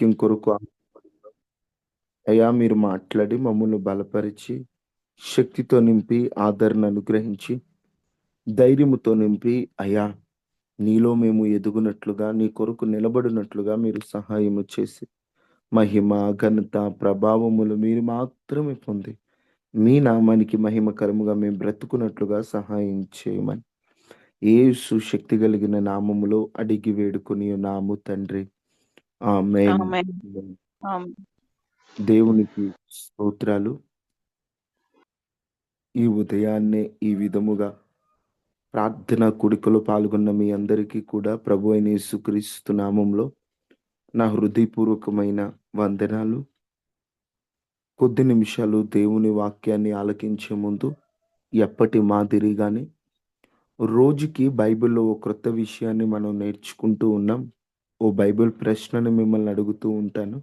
వాక్యం కొరకు అయ్యా మీరు మాట్లాడి మమ్మల్ని బలపరిచి శక్తితో నింపి ఆదరణ అనుగ్రహించి ధైర్యముతో నింపి అయ్యా నీలో మేము ఎదుగునట్లుగా నీ కొరకు నిలబడినట్లుగా మీరు సహాయము చేసి మహిమ ఘనత ప్రభావములు మీరు మాత్రమే పొంది మీ నామానికి మహిమకరముగా మేము బ్రతుకున్నట్లుగా సహాయం చేయమని. ఏ సుశక్తి కలిగిన నామములో అడిగి వేడుకుని నాము తండ్రి. ఆమేన్. ఆమేన్. ఆమేన్. దేవునికి స్తోత్రాలు. ఈ ఉదయాన్నే ఈ విధముగా ప్రార్థన కుడికలో పాల్గొన్న మీ అందరికీ కూడా ప్రభు అయిన యేసుక్రీస్తు నామంలో నా హృదయపూర్వకమైన వందనాలు. కొద్ది నిమిషాలు దేవుని వాక్యాన్ని ఆలకించే ముందు ఎప్పటి మాదిరిగానే రోజుకి బైబిల్లో ఓ క్రొత్త విషయాన్ని మనం నేర్చుకుంటూ ఉన్నాం. ఓ బైబిల్ ప్రశ్నను మిమ్మల్ని అడుగుతూ ఉంటాను.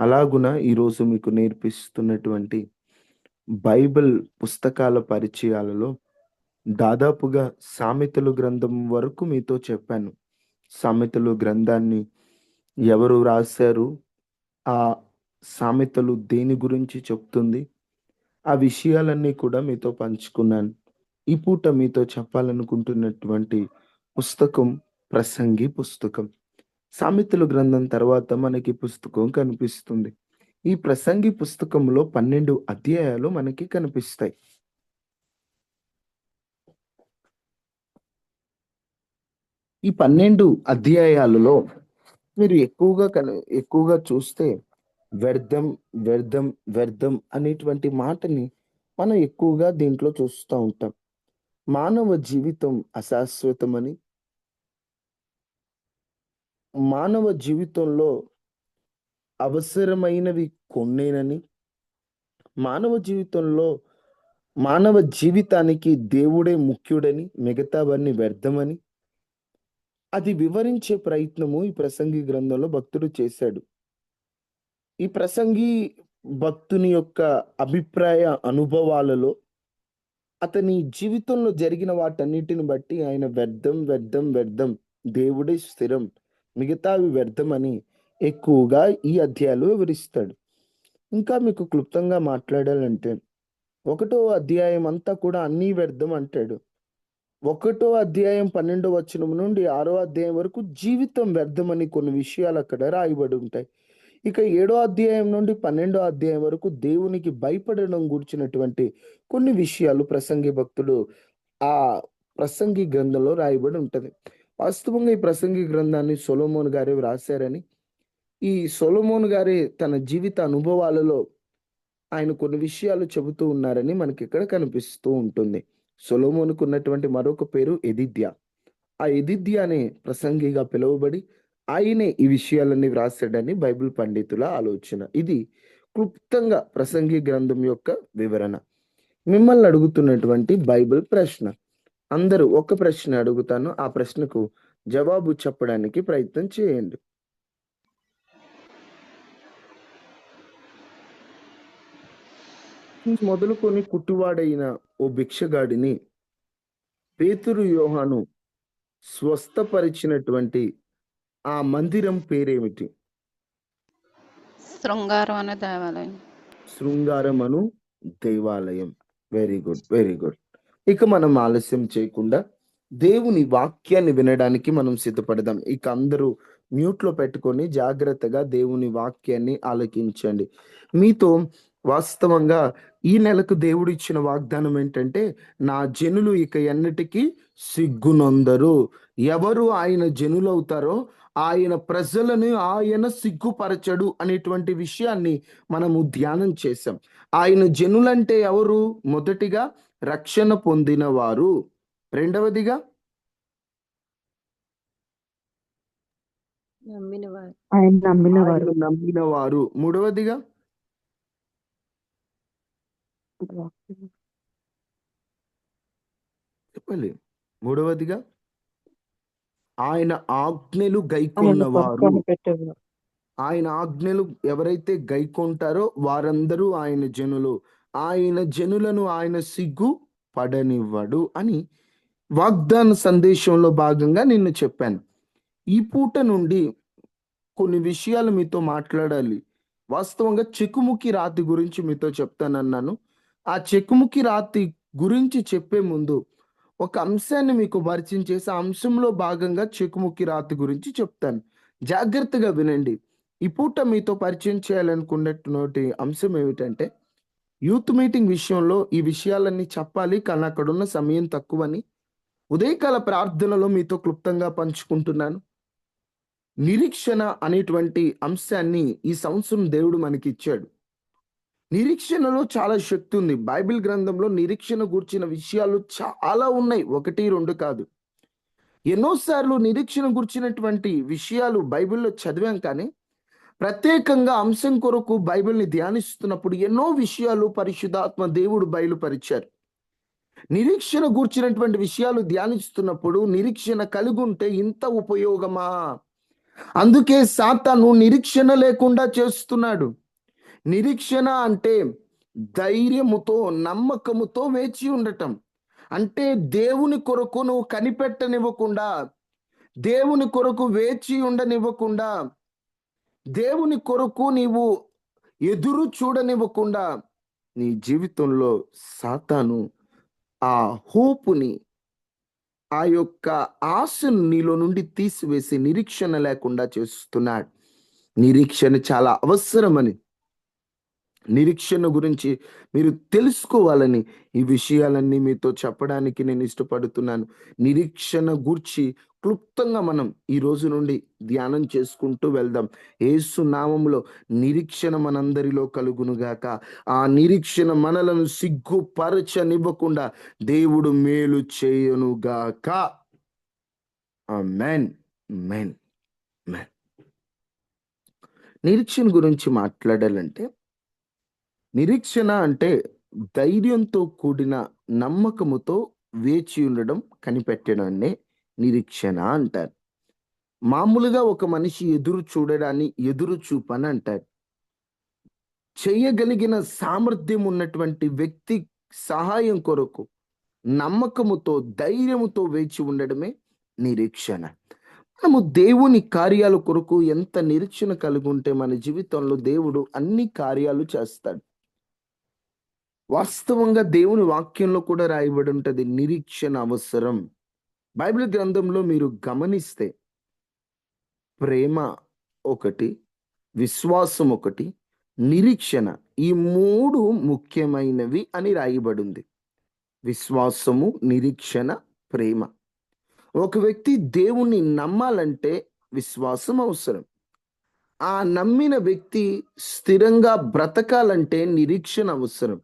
అలాగున ఈరోజు మీకు నేర్పిస్తున్నటువంటి బైబిల్ పుస్తకాల పరిచయాలలో దాదాపుగా సామెతలు గ్రంథం వరకు మీతో చెప్పాను. సామెతలు గ్రంథాన్ని ఎవరు రాశారు? ఆ సామెతలు దేని గురించి చెప్తుంది? ఆ విషయాలన్నీ కూడా మీతో పంచుకున్నాను. ఈ పూట మీతో చెప్పాలనుకుంటున్నటువంటి పుస్తకం ప్రసంగి పుస్తకం. సామెతలు గ్రంథం తర్వాత మనకి పుస్తకం కనిపిస్తుంది. ఈ ప్రసంగి పుస్తకంలో పన్నెండు అధ్యాయాలు మనకి కనిపిస్తాయి. ఈ పన్నెండు అధ్యాయాలలో మీరు ఎక్కువగా కన ఎక్కువగా చూస్తే వ్యర్థం వ్యర్థం వ్యర్థం అనేటువంటి మాటని మనం ఎక్కువగా దీంట్లో చూస్తూ ఉంటాం. మానవ జీవితం అశాశ్వతమని మానవ జీవితంలో అవసరమైనవి కొన్నేనని మానవ జీవితంలో మానవ జీవితానికి దేవుడే ముఖ్యుడని మిగతావన్నీ వ్యర్థమని అది వివరించే ప్రయత్నము ఈ ప్రసంగి గ్రంథంలో భక్తుడు చేశాడు. ఈ ప్రసంగి భక్తుని యొక్క అభిప్రాయ అనుభవాలలో అతని జీవితంలో జరిగిన వాటన్నిటిని బట్టి ఆయన వ్యర్థం వ్యర్థం వ్యర్థం దేవుడే స్థిరం. మిగతావి వ్యర్థమని ఎక్కువగా ఈ అధ్యాయాలు వివరిస్తాడు. ఇంకా మీకు క్లుప్తంగా మాట్లాడాలంటే ఒకటో అధ్యాయం అంతా కూడా అన్నీ వ్యర్థం అంటాడు. ఒకటో అధ్యాయం పన్నెండో వచనం నుండి ఆరో అధ్యాయం వరకు జీవితం వ్యర్థమని కొన్ని విషయాలు అక్కడ రాయబడి ఉంటాయి. ఇక ఏడో అధ్యాయం నుండి పన్నెండో అధ్యాయం వరకు దేవునికి భయపడడం గురించినటువంటి కొన్ని విషయాలు ప్రసంగి భక్తుడు ఆ ప్రసంగి గ్రంథంలో రాయబడి ఉంటుంది. వాస్తవంగా ఈ ప్రసంగి గ్రంథాన్ని సొలోమోన్ గారే వ్రాసారని ఈ సొలోమోన్ గారి తన జీవిత అనుభవాలలో ఆయన కొన్ని విషయాలు చెబుతూ ఉన్నారని మనకి ఇక్కడ కనిపిస్తూ ఉంటుంది. సొలోమోనుకు ఉన్నటువంటి మరొక పేరు ఎదిద్య. ఆ ఎదిద్య అనే ప్రసంగిగా పిలువబడి ఆయనే ఈ విషయాలన్నీ వ్రాసాడని బైబిల్ పండితుల ఆలోచన. ఇది క్లుప్తంగా ప్రసంగి గ్రంథం యొక్క వివరణ. మిమ్మల్ని అడుగుతున్నటువంటి బైబిల్ ప్రశ్న. అందరూ ఒక ప్రశ్న అడుగుతాను. ఆ ప్రశ్నకు జవాబు చెప్పడానికి ప్రయత్నం చేయండి. మొదలుకొని కుట్టువాడైన ఓ భిక్షగాడిని పేతురు యోహాను స్వస్థపరిచినటువంటి ఆ మందిరం పేరేమిటి? శృంగారం అనే దేవాలయం. శృంగారం అను దేవాలయం. Very good very good. ఇక మనం ఆలస్యం చేయకుండా దేవుని వాక్యాన్ని వినడానికి మనం సిద్ధపడదాం. ఇక అందరూ మ్యూట్లో పెట్టుకొని జాగ్రత్తగా దేవుని వాక్యాన్ని ఆలకించండి. మీతో వాస్తవంగా ఈ నెలకు దేవుడు ఇచ్చిన వాగ్దానం ఏంటంటే నా జనులు ఇక ఎన్నటికీ సిగ్గునొందరు. ఎవరు ఆయన జనులు అవుతారో ఆయన ప్రజలను ఆయన సిగ్గుపరచడు అనేటువంటి విషయాన్ని మనము ధ్యానం చేశాం. ఆయన జనులంటే ఎవరు? మొదటిగా రక్షణ పొందిన వారు రెండవదిగా? నమ్మిన వారు ఆయన నమ్మిన ఆయన వారు నమ్మిన వారు మూడవదిగా? చెప్పాలి మూడవదిగా? ఆయన ఆజ్ఞలు గైకొన్న వారు పెట్టేవారు. ఆయన ఆజ్ఞలు ఎవరైతే గైకొంటారో వారందరూ ఆయన జనులు. ఆయన జనులను ఆయన సిగ్గు పడనివ్వడు అని వాగ్దాన సందేశంలో భాగంగా నిన్ను చెప్పాను. ఈ పూట నుండి కొన్ని విషయాలు మీతో మాట్లాడాలి. వాస్తవంగా చెక్కుముఖి రాతి గురించి మీతో చెప్తానన్నాను. ఆ చెక్కుముఖి రాతి గురించి చెప్పే ముందు ఒక అంశాన్ని మీకు పరిచయం చేసి ఆ అంశంలో భాగంగా చెక్కుముఖి రాతి గురించి చెప్తాను. జాగ్రత్తగా వినండి. ఈ పూట మీతో పరిచయం చేయాలనుకున్నటువంటి అంశం ఏమిటంటే యూత్ మీటింగ్ విషయంలో ఈ విషయాలన్నీ చెప్పాలి కానీ అక్కడున్న సమయం తక్కువని ఉదయకాల ప్రార్థనలో మీతో క్లుప్తంగా పంచుకుంటున్నాను. నిరీక్షణ అనేటువంటి అంశాన్ని ఈ సంవత్సరం దేవుడు మనకి ఇచ్చాడు నిరీక్షణలో చాలా శక్తి ఉంది. బైబిల్ గ్రంథంలో నిరీక్షణ గురించిన విషయాలు చాలా ఉన్నాయి. ఒకటి రెండు కాదు. ఎన్నోసార్లు నిరీక్షణ గురించినటువంటి విషయాలు బైబిల్లో చదివాం కానీ ప్రత్యేకంగా అంశం కొరకు బైబిల్ని ధ్యానిస్తున్నప్పుడు ఎన్నో విషయాలు పరిశుధాత్మ దేవుడు బయలుపరిచారు. నిరీక్షణ గూర్చినటువంటి విషయాలు ధ్యానిస్తున్నప్పుడు నిరీక్షణ కలిగి ఉంటే ఇంత ఉపయోగమా? అందుకే సాతాను నిరీక్షణ లేకుండా చేస్తున్నాడు. నిరీక్షణ అంటే ధైర్యముతో నమ్మకముతో వేచి ఉండటం. అంటే దేవుని కొరకు నువ్వు కనిపెట్టనివ్వకుండా దేవుని కొరకు వేచి ఉండనివ్వకుండా దేవుని కొరకు నీవు ఎదురు చూడనివ్వకుండా నీ జీవితంలో సాతాను ఆ హోపుని ఆ యొక్క ఆశను నీలో నుండి తీసివేసి నిరీక్షణ లేకుండా చేస్తున్నాడు. నిరీక్షణ చాలా అవసరమని నిరీక్షణ గురించి మీరు తెలుసుకోవాలని ఈ విషయాలన్నీ మీతో చెప్పడానికి నేను ఇష్టపడుతున్నాను. నిరీక్షణ గూర్చి క్లుప్తంగా మనం ఈ రోజు నుండి ధ్యానం చేసుకుంటూ వెళ్దాం. ఏసు నామంలో నిరీక్షణ మనందరిలో కలుగునుగాక. ఆ నిరీక్షణ మనలను సిగ్గుపరచనివ్వకుండా దేవుడు మేలు చేయనుగాక. మెన్ మెన్ మెన్ నిరీక్షణ గురించి మాట్లాడాలంటే నిరీక్షణ అంటే ధైర్యంతో కూడిన నమ్మకముతో వేచి ఉండడం కనిపెట్టడాన్ని నిరీక్షణ అంటారు. మామూలుగా ఒక మనిషి ఎదురు చూడడాన్ని ఎదురు చూపని అంటారు. చేయగలిగిన సామర్థ్యం ఉన్నటువంటి వ్యక్తి సహాయం కొరకు నమ్మకముతో ధైర్యముతో వేచి ఉండడమే నిరీక్షణ. మనము దేవుని కార్యాల కొరకు ఎంత నిరీక్షణ కలిగి ఉంటే మన జీవితంలో దేవుడు అన్ని కార్యాలు చేస్తాడు. వాస్తవంగా దేవుని వాక్యంలో కూడా రాయబడి ఉంటుంది నిరీక్షణ అవసరం. బైబిల్ గ్రంథంలో మీరు గమనిస్తే ప్రేమ ఒకటి విశ్వాసం ఒకటి నిరీక్షణ ఈ మూడు ముఖ్యమైనవి అని రాయబడింది. విశ్వాసము నిరీక్షణ ప్రేమ. ఒక వ్యక్తి దేవుణ్ణి నమ్మాలంటే విశ్వాసం అవసరం. ఆ నమ్మిన వ్యక్తి స్థిరంగా బ్రతకాలంటే నిరీక్షణ అవసరం.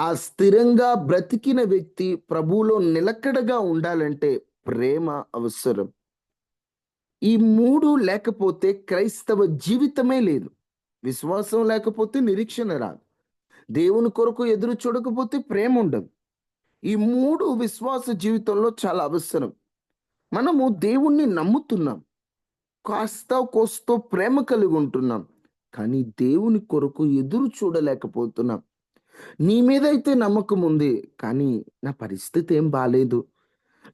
ఆ స్థిరంగా బ్రతికిన వ్యక్తి ప్రభువులో నిలకడగా ఉండాలంటే ప్రేమ అవసరం. ఈ మూడు లేకపోతే క్రైస్తవ జీవితమే లేదు. విశ్వాసం లేకపోతే నిరీక్షణ రాదు. దేవుని కొరకు ఎదురు చూడకపోతే ప్రేమ ఉండదు. ఈ మూడు విశ్వాస జీవితంలో చాలా అవసరం. మనము దేవుణ్ణి నమ్ముతున్నాం. కాస్త కోస్తో ప్రేమ కలిగి ఉంటున్నాం. కానీ దేవుని కొరకు ఎదురు చూడలేకపోతున్నాం. నీ మీద అయితే నమ్మకం ఉంది కానీ నా పరిస్థితి ఏం బాగాలేదు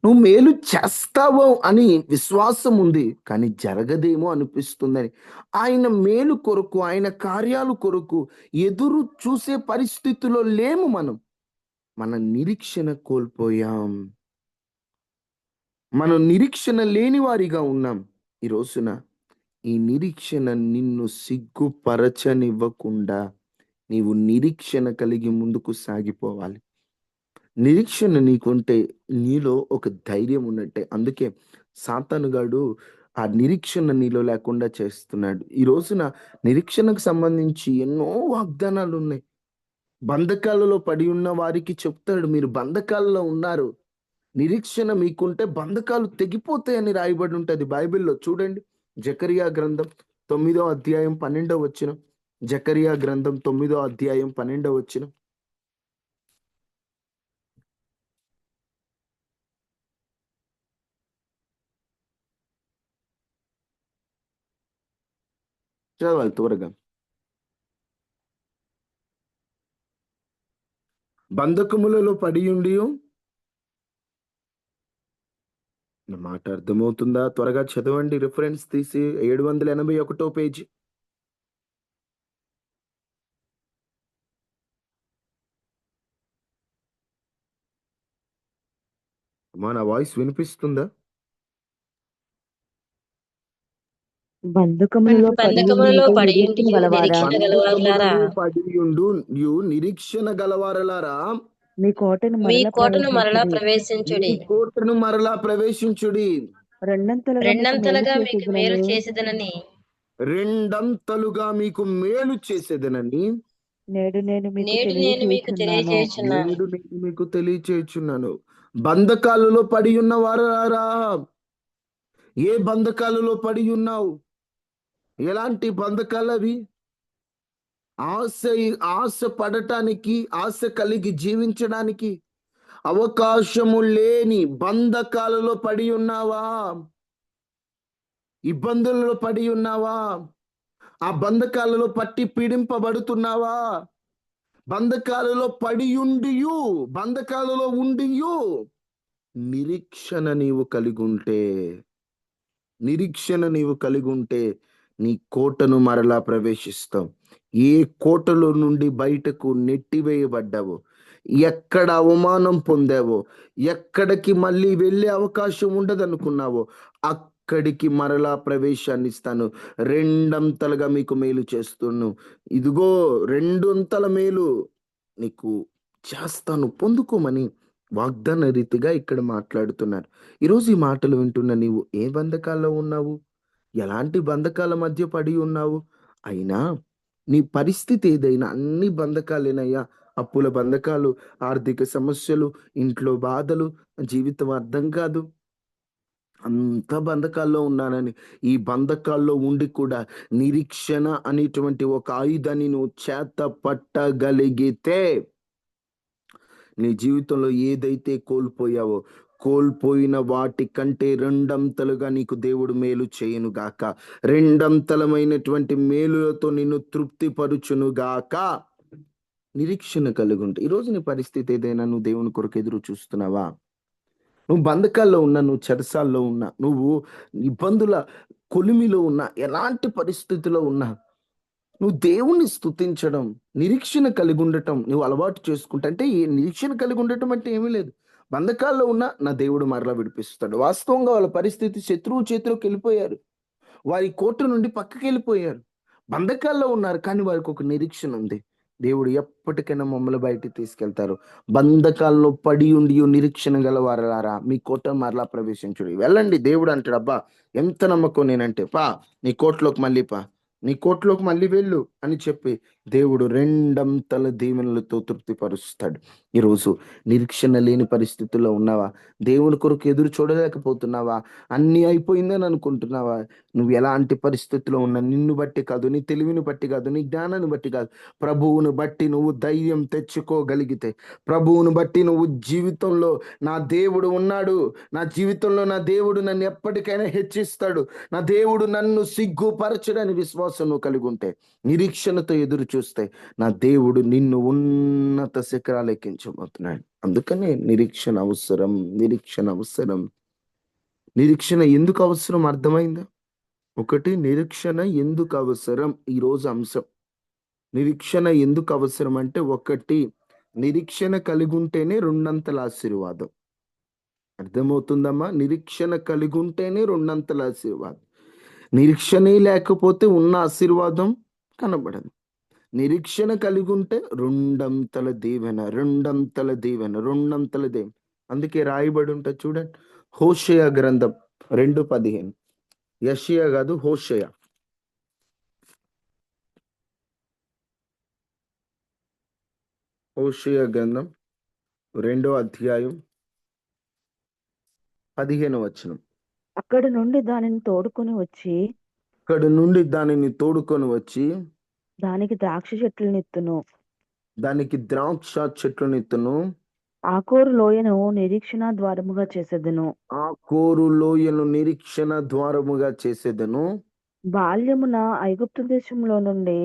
నువ్వు మేలు చేస్తావో అని విశ్వాసం ఉంది కానీ జరగదేమో అనిపిస్తుందని. ఆయన మేలు కొరకు ఆయన కార్యాలు కొరకు ఎదురు చూసే పరిస్థితిలో లేము మనం. మన నిరీక్షణ కోల్పోయాం. మనం నిరీక్షణ లేని వారిగా ఉన్నాం. ఈ రోజున ఈ నిరీక్షణ నిన్ను సిగ్గుపరచనివ్వకుండా నీవు నిరీక్షణ కలిగి ముందుకు సాగిపోవాలి. నిరీక్షణ నీకుంటే నీలో ఒక ధైర్యం ఉన్నట్టే. అందుకే సాతానుగాడు ఆ నిరీక్షణ నీలో లేకుండా చేస్తున్నాడు. ఈ రోజున నిరీక్షణకు సంబంధించి ఎన్నో వాగ్దానాలు ఉన్నాయి. బంధకాలలో పడి ఉన్న వారికి చెప్తాడు మీరు బంధకాలలో ఉన్నారు. నిరీక్షణ మీకుంటే బంధకాలు తెగిపోతాయని రాయబడి ఉంటుంది బైబిల్లో. చూడండి జకరియా గ్రంథం తొమ్మిదో అధ్యాయం పన్నెండో వచ్చిన జకరియా గ్రంథం తొమ్మిదో అధ్యాయం పన్నెండో వచ్చిన చదవాలి త్వరగా. బంధకములలో పడి ఉండి మాట అర్థమవుతుందా? త్వరగా చదవండి. రిఫరెన్స్ తీసి ఏడు వందల ఎనభై ఒకటో పేజీ. అమ్మా నా వాయిస్ వినిపిస్తుందా? బంధకములలో బంధకములలో పడి ఉండి నిరీక్షణ గలవారలారా? పడియుండు యు నిరీక్షణ గలవారలారా? మీ కోటను మీ మరల కోటను మరలా ప్రవేశించుడి. కోటను మరలా ప్రవేశించుడి. రెండంతలుగా మీకు రెండంతలుగా మేలు మీకు మేలు చేసేదనని. రెండంతలుగా మీకు మేలు చేసేదనని. నేడు నేను మీకు నేడు నేను మీకు తెలియజేయుచున్నాను. తెలియజేయుచున్నాను నేడు నేను మీకు తెలియచేయుచున్నాను. బంధకాలలో పడి ఉన్న వారారా ఏ బంధకాలలో పడి ఉన్నావు? ఎలాంటి బంధకాలు అవి ఆశ ఆశ పడటానికి ఆశ కలిగి జీవించడానికి అవకాశము లేని బంధకాలలో పడి ఉన్నావా? ఇబ్బందులలో పడి ఉన్నావా? ఆ బంధకాలలో పట్టి పీడింపబడుతున్నావా? బంధకాలలో పడియుండియు బంధకాలలో ఉండియు. నిరీక్షణ నీవు కలిగి ఉంటే నిరీక్షణ నీవు కలిగి ఉంటే నీ కోటను మరలా ప్రవేశిస్తావు ఏ కోటలో నుండి బయటకు నెట్టివేయబడ్డావు ఎక్కడ అవమానం పొందావో ఎక్కడికి మళ్ళీ వెళ్ళే అవకాశం ఉండదనుకున్నావో అక్కడికి మరలా ప్రవేశాన్ని ఇస్తాను రెండంతలుగా మీకు మేలు చేస్తున్నాను ఇదిగో రెండొంతల మేలు నీకు చేస్తాను. పొందుకోమని వాగ్దాన రీతిగా ఇక్కడ మాట్లాడుతున్నారు. ఈరోజు ఈ మాటలు వింటున్న నీవు ఏ బంధకాల్లో ఉన్నావు? ఎలాంటి బంధకాల మధ్య పడి ఉన్నావు? అయినా నీ పరిస్థితి ఏదైనా అన్ని బంధకాలేనయ్యా. అప్పుల బంధకాలు ఆర్థిక సమస్యలు ఇంట్లో బాధలు జీవితం అర్థం కాదు. అంత బంధకాల్లో ఉన్నానని ఈ బంధకాల్లో ఉండి కూడా నిరీక్షణ అనేటువంటి ఒక ఆయుధాన్ని నువ్వు చేత పట్టగలిగితే నీ జీవితంలో ఏదైతే కోల్పోయావో కోల్పోయిన వాటి కంటే రెండంతలుగా నీకు దేవుడు మేలు చేయను గాక. రెండంతలమైనటువంటి మేలులతో నిన్ను తృప్తిపరుచును గాక నిరీక్షణ కలిగి ఉంటే ఈరోజు నీ పరిస్థితి ఏదైనా నువ్వు దేవుని కొరకు ఎదురు చూస్తున్నావా? నువ్వు బంధకాల్లో ఉన్నా నువ్వు చెరసాల్లో ఉన్నా నువ్వు ఇబ్బందుల కొలిమిలో ఉన్నా ఎలాంటి పరిస్థితిలో ఉన్నా నువ్వు దేవుణ్ణి స్తుతించడం నిరీక్షణ కలిగి ఉండటం నువ్వు అలవాటు చేసుకుంటా అంటే ఈ నిరీక్షణ కలిగి ఉండటం అంటే ఏమీ లేదు. బంధకాల్లో ఉన్న నా దేవుడు మరలా విడిపిస్తాడు. వాస్తవంగా వాళ్ళ పరిస్థితి శత్రువు చేతిలోకి వెళ్ళిపోయారు. వారి కోట నుండి పక్కకి వెళ్ళిపోయారు. బంధకాల్లో ఉన్నారు కానీ వారికి ఒక నిరీక్షణ ఉంది. దేవుడు ఎప్పటికైనా మమ్మల్ని బయటికి తీసుకెళ్తారు. బంధకాల్లో పడి ఉండి నిరీక్షణ గలవారలారా మీ కోట మరలా ప్రవేశించుడు. వెళ్ళండి దేవుడు అంటాడు అబ్బా ఎంత నమ్మకం నేనంటే పా నీ కోట్లోకి మళ్ళీ పా నీ కోట్లోకి మళ్ళీ వెళ్ళు అని చెప్పి దేవుడు రెండంతల దీవెనలతో తృప్తిపరుస్తాడు. ఈరోజు నిరీక్షణ లేని పరిస్థితుల్లో ఉన్నావా? దేవుని కొరకు ఎదురు చూడలేకపోతున్నావా? అన్నీ అయిపోయిందని అనుకుంటున్నావా? నువ్వు ఎలాంటి పరిస్థితిలో ఉన్నా నిన్ను బట్టి కాదు నీ తెలివిని బట్టి కాదు నీ జ్ఞానాన్ని బట్టి కాదు. ప్రభువును బట్టి నువ్వు ధైర్యం తెచ్చుకోగలిగితే ప్రభువును బట్టి నువ్వు జీవితంలో నా దేవుడు ఉన్నాడు. నా జీవితంలో నా దేవుడు నన్ను ఎప్పటికైనా హెచ్చిస్తాడు. నా దేవుడు నన్ను సిగ్గుపరచడని విశ్వాసం నువ్వు కలిగి ఉంటే నిరీక్షణతో ఎదురు చూస్తే నా దేవుడు నిన్ను ఉన్నత శిఖరాలు ఎక్కించబోతున్నాడు అందుకనే నిరీక్షణ అవసరం నిరీక్షణ అవసరం. నిరీక్షణ ఎందుకు అవసరం? అర్థమైందా? ఒకటి నిరీక్షణ ఎందుకు అవసరం? ఈరోజు అంశం. నిరీక్షణ ఎందుకు అవసరం అంటే ఒకటి నిరీక్షణ కలిగి ఉంటేనే రెండంతల ఆశీర్వాదం. అర్థమవుతుందమ్మా? నిరీక్షణ కలిగి ఉంటేనే రెండంతల ఆశీర్వాదం. నిరీక్షణే లేకపోతే ఉన్న ఆశీర్వాదం కనబడదు. నిరీక్షణ కలిగి ఉంటే రెండంతల దీవెన రెండంతల దీవెన రెండంతల దీవెన. అందుకే రాయబడి ఉంటుంది చూడండి. హోషయ గ్రంథం రెండు పదిహేను. యషియా కాదు హోషయ. హోషయ గ్రంథం రెండో అధ్యాయం పదిహేను వచనం. అక్కడి నుండి దానిని తోడుకొని వచ్చి అక్కడి నుండి దానిని తోడుకొని వచ్చి దానికి ద్రాక్ష చెట్లనెత్తును దానికి ద్రాక్ష చెట్లనెత్తును ఆకోరు లోయను నిరీక్షణ ద్వారముగా చేసేదను. ఆ కోరు లోయను నిరీక్షణ ద్వారముగా చేసేదను. బాల్యమున ఐగుప్తు దేశంలో నుండి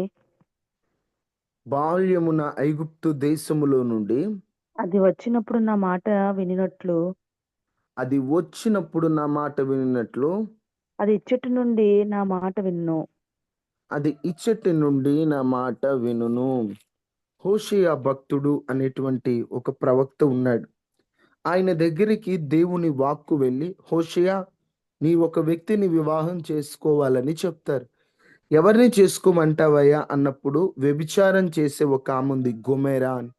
బాల్యమున ఐగుప్తు దేశములో నుండి అది వచ్చినప్పుడు నా మాట వినినట్లు. అది వచ్చినప్పుడు నా మాట వినినట్లు. అది ఇచ్చటి నుండి నా మాట విన్ను. అది ఇచ్చటి నుండి నా మాట వినును. హోషియా భక్తుడు అనేటువంటి ఒక ప్రవక్త ఉన్నాడు. ఆయన దగ్గరికి దేవుని వాక్కు వెళ్ళి హోషియా నీ ఒక వ్యక్తిని వివాహం చేసుకోవాలని చెప్తారు. ఎవరిని చేసుకోమంటావయ్యా? అన్నప్పుడు వ్యభిచారం చేసే ఒక ఆమె ఉంది గుమేరా అని.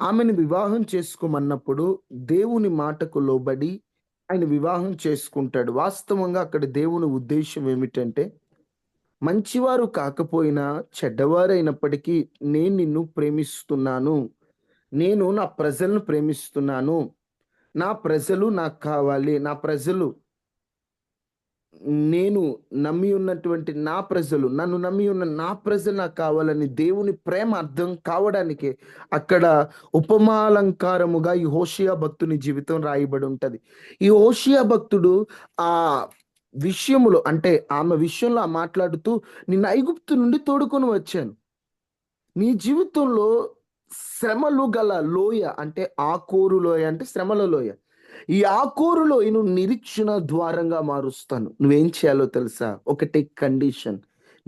ఆమెను వివాహం చేసుకోమన్నప్పుడు దేవుని మాటకు లోబడి ఆయన వివాహం చేసుకుంటాడు. వాస్తవంగా అక్కడ దేవుని ఉద్దేశం ఏమిటంటే మంచివారు కాకపోయినా చెడ్డవారైనప్పటికీ నేను నిన్ను ప్రేమిస్తున్నాను. నేను నా ప్రజలను ప్రేమిస్తున్నాను. నా ప్రజలు నాకు కావాలి. నా ప్రజలు నేను నమ్మి ఉన్నటువంటి నా ప్రజలు నన్ను నమ్మి ఉన్న నా ప్రజలు నాకు కావాలని దేవుని ప్రేమ అర్థం కావడానికి అక్కడ ఉపమాలంకారముగా ఈ హోషియా భక్తుని జీవితం రాయబడి ఉంటుంది. ఈ హోషియా భక్తుడు ఆ విషయములో అంటే ఆమె విషయంలో ఆ మాట్లాడుతూ నిన్ను ఐగుప్తు నుండి తోడుకొని వచ్చాను. నీ జీవితంలో శ్రమలు గల లోయ అంటే ఆకూరు లోయ అంటే శ్రమల లోయ. ఈ ఆకూరు లోయను నిరీక్షణ ద్వారంగా మారుస్తాను. నువ్వేం చేయాలో తెలుసా? ఒకటే కండిషన్.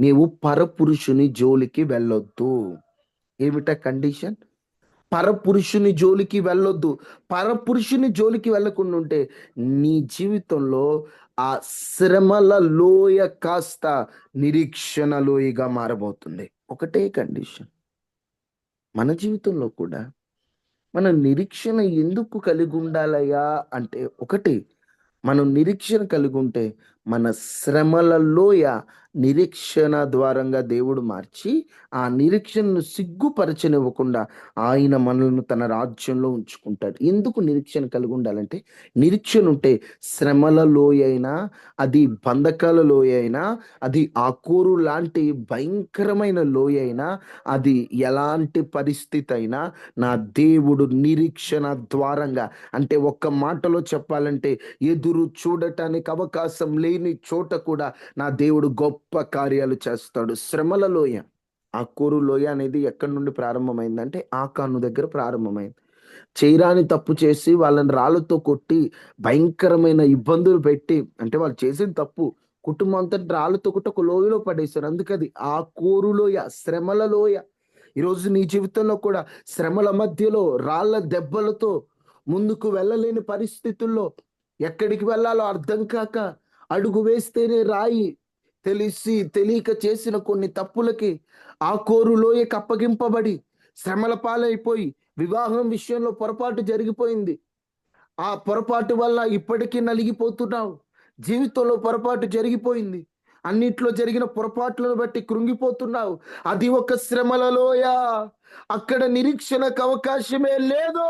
నీవు పరపురుషుని జోలికి వెళ్ళొద్దు. ఏమిట కండిషన్? పరపురుషుని జోలికి వెళ్ళొద్దు. పరపురుషుని జోలికి వెళ్ళకుండా ఉంటే నీ జీవితంలో ఆ శ్రమల లోయ కాస్త నిరీక్షణ లోయగా మారబోతుంది. ఒకటే కండిషన్. మన జీవితంలో కూడా మన నిరీక్షణ ఎందుకు కలిగి ఉండాలయ్యా అంటే ఒకటి. మనం నిరీక్షణ కలిగి ఉంటే మన శ్రమల లోయ నిరీక్షణ ద్వారంగా దేవుడు మార్చి ఆ నిరీక్షణను సిగ్గుపరచనివ్వకుండా ఆయన మనల్ని తన రాజ్యంలో ఉంచుకుంటాడు. ఎందుకు నిరీక్షణ కలిగి ఉండాలంటే నిరీక్షణ ఉంటే శ్రమల లోయ అయినా అది బంధకాల లోయ అయినా అది ఆకూరు లాంటి భయంకరమైన లోయ అయినా అది ఎలాంటి పరిస్థితి అయినా నా దేవుడు నిరీక్షణ ద్వారంగా అంటే ఒక్క మాటలో చెప్పాలంటే ఎదురు చూడటానికి అవకాశం లేని చోట కూడా నా దేవుడు గొప్ప కార్యాలు చేస్తాడు. శ్రమల లోయ. ఆ కూరు లోయ అనేది ఎక్కడి నుండి ప్రారంభమైందంటే ఆకాను దగ్గర ప్రారంభమైంది. చేయరాని తప్పు చేసి వాళ్ళని రాళ్ళతో కొట్టి భయంకరమైన ఇబ్బందులు పెట్టి అంటే వాళ్ళు చేసిన తప్పు కుటుంబం అంతా రాళ్ళతో కొట్టి ఒక లోయలో పడేశారు. అందుకది ఆ కోరు లోయ శ్రమల లోయ. ఈరోజు నీ జీవితంలో కూడా శ్రమల మధ్యలో రాళ్ళ దెబ్బలతో ముందుకు వెళ్ళలేని పరిస్థితుల్లో ఎక్కడికి వెళ్ళాలో అర్థం కాక అడుగు వేస్తేనే రాయి. తెలిసి తెలియక చేసిన కొన్ని తప్పులకి ఆ కోరు కప్పగింపబడి అప్పగింపబడి శ్రమల పాలైపోయి వివాహం విషయంలో పొరపాటు జరిగిపోయింది. ఆ పొరపాటు వల్ల ఇప్పటికీ నలిగిపోతున్నావు. జీవితంలో పొరపాటు జరిగిపోయింది. అన్నిట్లో జరిగిన పొరపాట్లను బట్టి కృంగిపోతున్నావు. అది ఒక శ్రమలలోయ. అక్కడ నిరీక్షణకు అవకాశమే లేదు.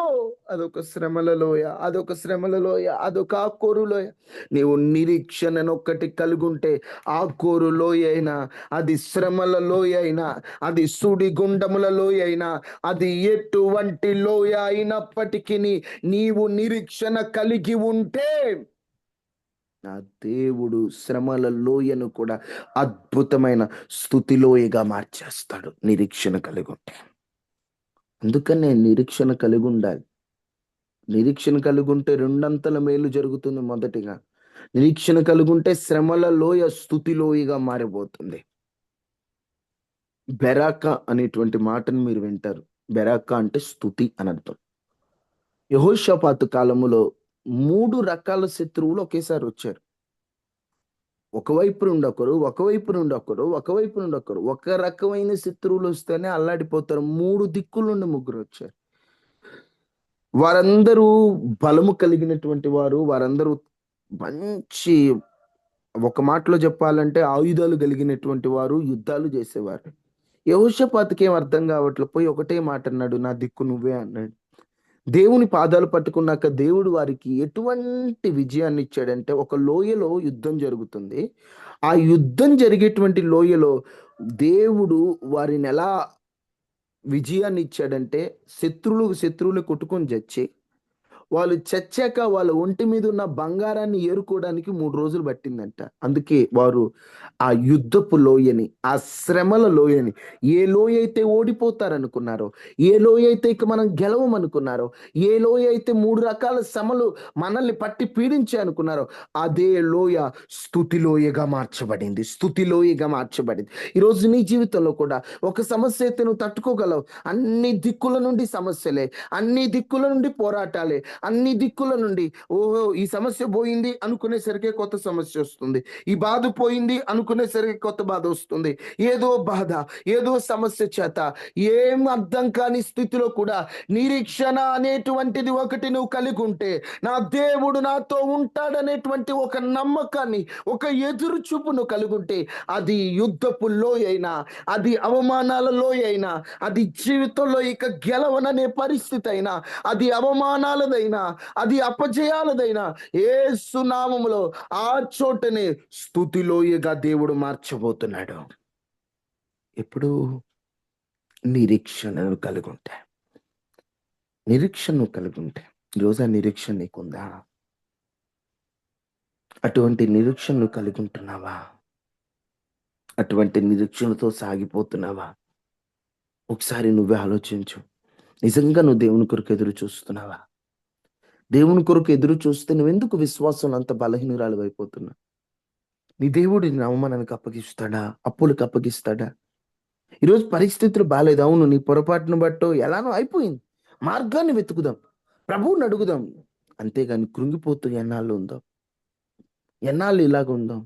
అదొక శ్రమలలోయ అదొక శ్రమలలోయ అదొక ఆకోరులోయ నీవు నిరీక్షణను ఒక్కటి కలుగుంటే ఆకోరు లోయ అయినా అది శ్రమల లోయ అయినా అది సుడి గుండముల లోయ అయినా అది ఎటువంటి లోయ అయినప్పటికీ నీవు నిరీక్షణ కలిగి ఉంటే నా దేవుడు శ్రమల లోయను కూడా అద్భుతమైన స్థుతిలోయగా మార్చేస్తాడు నిరీక్షణ కలిగి ఉంటే అందుకనే నిరీక్షణ కలిగి ఉండాలి నిరీక్షణ కలిగి ఉంటే రెండంతల మేలు జరుగుతుంది మొదటిగా. నిరీక్షణ కలిగి ఉంటే శ్రమల లోయ స్థుతిలోయగా మారిపోతుంది. బెరాక అనేటువంటి మాటను మీరు వింటారు. బెరాక అంటే స్థుతి అని అర్థం యహోషపాతు కాలములో మూడు రకాల శత్రువులు ఒకేసారి వచ్చారు. ఒకవైపు నుండి ఒకరు ఒకవైపు నుండి ఒకరు ఒకవైపు నుండి ఒకరు. ఒక రకమైన శత్రువులు వస్తేనే అల్లాడిపోతారు. మూడు దిక్కుల నుండి ముగ్గురు వచ్చారు. వారందరూ బలము కలిగినటువంటి వారు వారందరూ మంచి ఒక మాటలో చెప్పాలంటే ఆయుధాలు కలిగినటువంటి వారు యుద్ధాలు చేసేవారు. యహోషపాతకి ఏం అర్థం కావట్లేదు? పోయి ఒకటే మాట అన్నాడు నా దిక్కు నువ్వే అన్నాడు. దేవుని పాదాలు పట్టుకున్నాక దేవుడు వారికి ఎటువంటి విజయాన్ని ఇచ్చాడంటే ఒక లోయలో యుద్ధం జరుగుతుంది. ఆ యుద్ధం జరిగేటువంటి లోయలో దేవుడు వారిని ఎలా విజయాన్ని ఇచ్చాడంటే శత్రువులు శత్రువులు కొట్టుకొని చచ్చి వాళ్ళు చచ్చాక వాళ్ళ ఒంటి మీద ఉన్న బంగారాన్ని ఏరుకోవడానికి మూడు రోజులు పట్టిందంట. అందుకే వారు ఆ యుద్ధపు లోయని ఆ శ్రమల లోయని ఏ లోయ అయితే ఓడిపోతారనుకున్నారో ఏ లోయ అయితే ఇక మనం గెలవమనుకున్నారో ఏ లోయ అయితే మూడు రకాల శ్రమలు మనల్ని పట్టి పీడించే అనుకున్నారో అదే లోయ స్థుతి లోయగా మార్చబడింది. స్థుతి లోయగా మార్చబడింది. ఈరోజు నీ జీవితంలో కూడా ఒక సమస్య అయితే నువ్వు తట్టుకోగలవు. అన్ని దిక్కుల నుండి సమస్యలే అన్ని దిక్కుల నుండి పోరాటాలే అన్ని దిక్కుల నుండి ఓహో ఈ సమస్య పోయింది అనుకునేసరికి కొత్త సమస్య వస్తుంది. ఈ బాధ పోయింది అనుకునేసరికి కొత్త బాధ వస్తుంది. ఏదో బాధ ఏదో సమస్య చేత ఏం అర్థం కాని స్థితిలో కూడా నిరీక్షణ అనేటువంటిది ఒకటి నువ్వు కలిగి ఉంటే నా దేవుడు నాతో ఉంటాడనేటువంటి ఒక నమ్మకాన్ని ఒక ఎదురు చూపును కలిగి ఉంటే అది యుద్ధపు లోయ అయినా అది అవమానాల లోయ అయినా అది జీవితంలో ఇక గెలవననే పరిస్థితి అయినా అది అవమానాలదైనా అది అపజయాలదైనా ఏ సునామములో ఆ చోటనే స్థుతిలోయగా దేవుడు మార్చబోతున్నాడు. ఎప్పుడు నిరీక్షణను కలిగి ఉంటే నిరీక్షణను కలిగి ఉంటే ఈరోజు ఆ నిరీక్షణ నీకుందా? అటువంటి నిరీక్షణను కలిగి ఉంటున్నావా అటువంటి నిరీక్షణతో సాగిపోతున్నావా? ఒకసారి నువ్వే ఆలోచించు. నిజంగా నువ్వు దేవుని కొరకు ఎదురు చూస్తున్నావా? దేవుని కొరకు ఎదురు చూస్తే నువ్వెందుకు విశ్వాసం అంత బలహీనురాలు అయిపోతున్నా నీ దేవుడు నీ అవమానానికి అప్పగిస్తాడా? అప్పులకు అప్పగిస్తాడా? ఈరోజు పరిస్థితులు బాగాలేదు అవును నీ పొరపాటును బట్టో ఎలానో అయిపోయింది. మార్గాన్ని వెతుకుదాం. ప్రభువుని అడుగుదాం. అంతేగాని కృంగిపోతూ ఎన్నాళ్ళు ఉందాం? ఎన్నాళ్ళు ఇలాగ ఉందాం?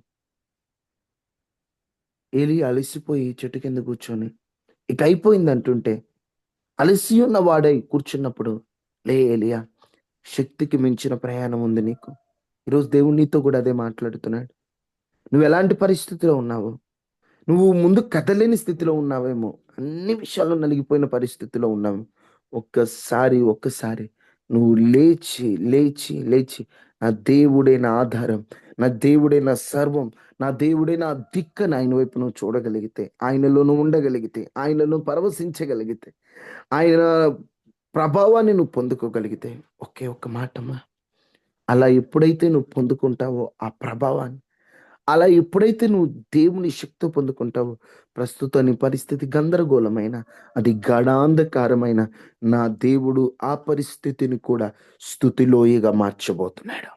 ఏలి అలసిపోయి చెట్టు కింద కూర్చొని ఇక అయిపోయింది అంటుంటే అలసి ఉన్న వాడై కూర్చున్నప్పుడు లే ఏలియా శక్తికి మించిన ప్రయాణం ఉంది నీకు. ఈరోజు దేవుడు నీతో కూడా అదే మాట్లాడుతున్నాడు. నువ్వు ఎలాంటి పరిస్థితిలో ఉన్నావు నువ్వు ముందు కదలేని స్థితిలో ఉన్నావేమో అన్ని విషయాల్లో నలిగిపోయిన పరిస్థితిలో ఉన్నావు. ఒక్కసారి ఒక్కసారి నువ్వు లేచి లేచి లేచి నా దేవుడే నా ఆధారం నా దేవుడే నా సర్వం నా దేవుడే నా దిక్కని ఆయన వైపు నువ్వు చూడగలిగితే ఆయనలో నువ్వు ఉండగలిగితే ఆయనలో పరవశించగలిగితే ఆయన ప్రభావాన్ని నువ్వు పొందుకోగలిగితే ఒకే ఒక్క మాటమ్మా. అలా ఎప్పుడైతే నువ్వు పొందుకుంటావో ఆ ప్రభావాన్ని అలా ఎప్పుడైతే నువ్వు దేవుని శక్తి పొందుకుంటావో ప్రస్తుత నీ పరిస్థితి గందరగోళమైన అది గడాంధకారమైన నా దేవుడు ఆ పరిస్థితిని కూడా స్థుతిలోయగా మార్చబోతున్నాడు.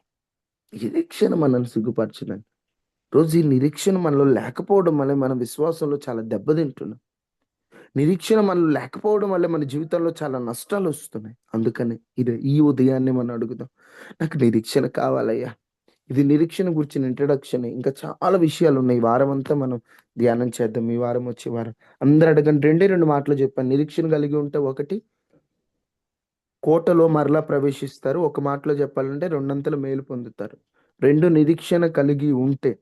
నిరీక్షణ మనల్ని సిగ్గుపరచడానికి రోజు ఈ నిరీక్షణ మనలో లేకపోవడం వల్ల మన విశ్వాసంలో చాలా దెబ్బతింటున్నాం. నిరీక్షణ మనలో లేకపోవడం వల్ల మన జీవితంలో చాలా నష్టాలు వస్తున్నాయి. అందుకని ఇది ఈ ఉదయాన్నే మనం అడుగుదాం. నాకు నిరీక్షణ కావాలయ్యా. ఇది నిరీక్షణ గురించిన ఇంట్రడక్షన్ ఇంకా చాలా విషయాలు ఉన్నాయి. ఈ వారం అంతా మనం ధ్యానం చేద్దాం. ఈ వారం వచ్చే వారం. అందరు అడగండి. రెండే రెండు మాటలు చెప్పాను నిరీక్షణ కలిగి ఉంటే ఒకటి కోటలో మరలా ప్రవేశిస్తారు. ఒక మాటలో చెప్పాలంటే రెండంతల మేలు పొందుతారు. రెండు నిరీక్షణ కలిగి ఉంటే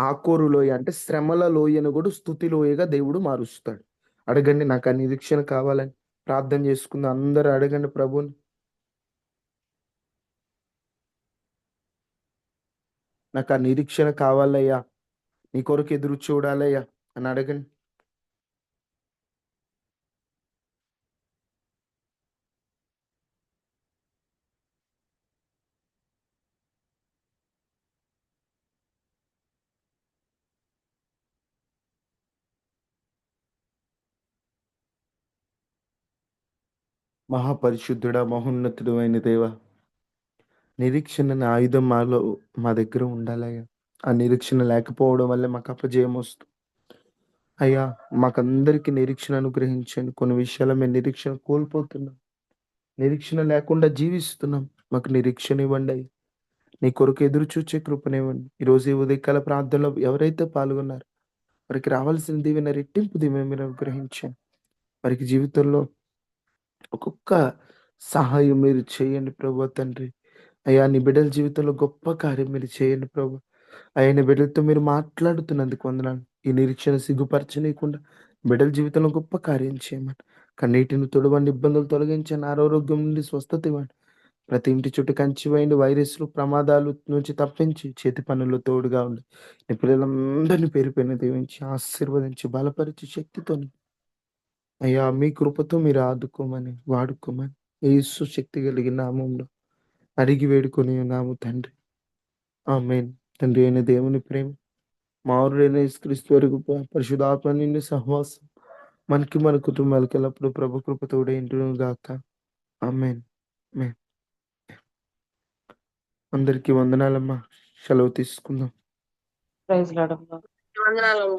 ఆకోరు లోయ అంటే శ్రమల లోయను కూడా స్థుతి లోయగా దేవుడు మారుస్తాడు. అడగండి నాకు ఆ నిరీక్షణ కావాలని ప్రార్థన చేసుకుందాం. అందరూ అడగండి ప్రభుని నాకు ఆ నిరీక్షణ కావాలయ్యా. నీ కొరకు ఎదురు చూడాలయ్యా అని అడగండి. మహాపరిశుద్ధుడా మహోన్నతుడు అయిన దేవ నిరీక్షణ అనే ఆయుధం మాలో మా దగ్గర ఉండాలయ్యా. ఆ నిరీక్షణ లేకపోవడం వల్ల మాకు అపజయం వస్తుంది అయ్యా మాకందరికీ నిరీక్షణ అనుగ్రహించండి. కొన్ని విషయాల మేము నిరీక్షణ కోల్పోతున్నాం. నిరీక్షణ లేకుండా జీవిస్తున్నాం. మాకు నిరీక్షణ ఇవ్వండి అయ్యా. నీ కొరకు ఎదురు చూచే కృపనివ్వండి ఈరోజు ఈ ఉదయకాల ప్రార్థనలో ఎవరైతే పాల్గొన్నారో వారికి రావాల్సిన దీవెన రెట్టింపు దీవెన మీరు అనుగ్రహించండి. వారికి జీవితంలో ఒక్కొక్క సహాయం మీరు చేయండి ప్రభు తండ్రి. అయ్యా నీ బిడ్డల జీవితంలో గొప్ప కార్యం మీరు చేయండి ప్రభు. అయ్యా నీ బిడ్డలతో మీరు మాట్లాడుతున్నందుకు వందనాలు. ఈ నిరీక్షణ సిగ్గుపరచనీయకుండా బిడ్డల జీవితంలో గొప్ప కార్యం చేయమని. కన్నీటిని తొడవండి ఇబ్బందులు తొలగించండి అనారోగ్యం నుండి స్వస్థత ఇవ్వండి. ప్రతి ఇంటి చుట్టూ కంచివేయండి వైరస్లు ప్రమాదాలు నుంచి తప్పించి చేతి పనులు తోడుగా ఉండి. నీ పిల్లలందరినీ పేరు పైన దీవించి ఆశీర్వదించి బలపరిచి శక్తితో అయ్యా మీ కృపతో మీరు ఆదుకోమని వాడుకోమని యేసు శక్తి కలిగిన నామంలో అడిగి వేడుకొని ఉన్నాము తండ్రి. ఆమెన్. తండ్రి అయిన దేవుని ప్రేమ మారుడైన క్రీస్తు వరకు పరిశుధాత్మ నిన్ను సహవాసం మనకి మన కుటుంబాలకి ఎల్లప్పుడు ప్రభు కృపతోడే ఇంటును గాక. ఆమెన్. ఆమెన్. అందరికీ వందనాలమ్మా. సెలవు తీసుకుందాం. ప్రైజ్ లాడమ్మా. వందనాలు